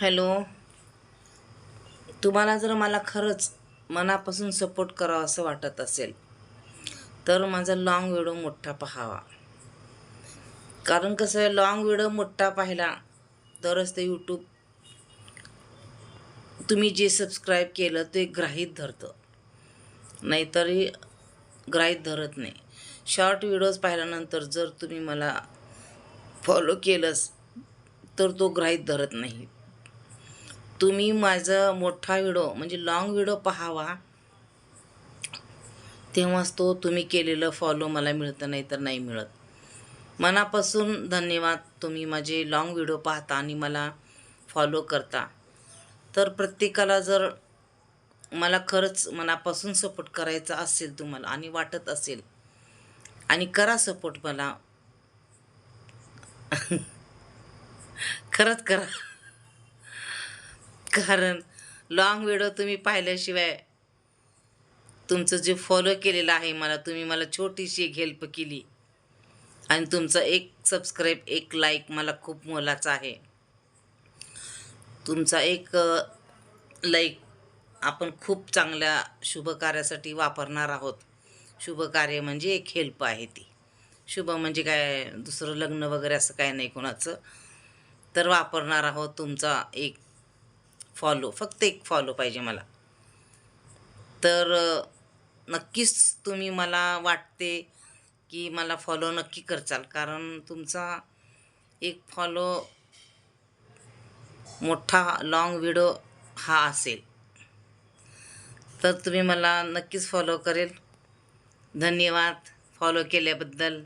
Hello? तुम्हाला जर मला खरंच मनापासून सपोर्ट करावा असं वाटत असेल तर माझा लॉंग व्हिडिओ मोठा पाहावा. कारण कसं आहे लॉंग व्हिडिओ मोठा पाहिला तरच ते यूट्यूब तुम्ही जे सबस्क्राईब केलं ते ग्राहीत धरतं. नाहीतरी ग्राहीत धरत नाही. शॉर्ट व्हिडिओज पाहिल्यानंतर जर तुम्ही मला फॉलो केलंच तर तो ग्राहीत धरत नाही. तुम्ही माझा मोठा व्हिडिओ म्हणजे लॉंग व्हिडिओ पाहावा तेव्हाच तो तुम्ही केलेलं फॉलो मला मिळतं नाही तर नाही मिळत. मनापासून धन्यवाद तुम्ही माझे लॉंग व्हिडिओ पाहता आणि मला फॉलो करता. तर प्रत्येकाला जर मला खरंच मनापासून सपोर्ट करायचा असेल तुम्हाला आणि वाटत असेल आणि करा सपोर्ट मला. खरंच करा. कारण लॉंग व्हिडिओ तुम्ही पाहिल्याशिवाय तुमचं जे फॉलो केलेलं आहे मला तुम्ही मला छोटीशी एक हेल्प केली. आणि तुमचा एक सबस्क्राईब एक लाईक मला खूप मोलाचा आहे. तुमचा एक लाईक आपण खूप चांगल्या शुभ कार्यासाठी वापरणार आहोत. शुभ कार्य म्हणजे एक हेल्प आहे ती. शुभ म्हणजे काय दुसरं लग्न वगैरे असं काय नाही कोणाचं. तर वापरणार आहोत तुमचा एक फॉलो फक्त एक फॉलो पाहिजे मला. तर नक्कीच तुम्ही मला वाटते की मला फॉलो नक्की करचाल. कारण तुमचा एक फॉलो मोठा लॉंग व्हिडिओ हा असेल. तर तुम्ही मला नक्कीच फॉलो करेल. धन्यवाद फॉलो केल्याबद्दल.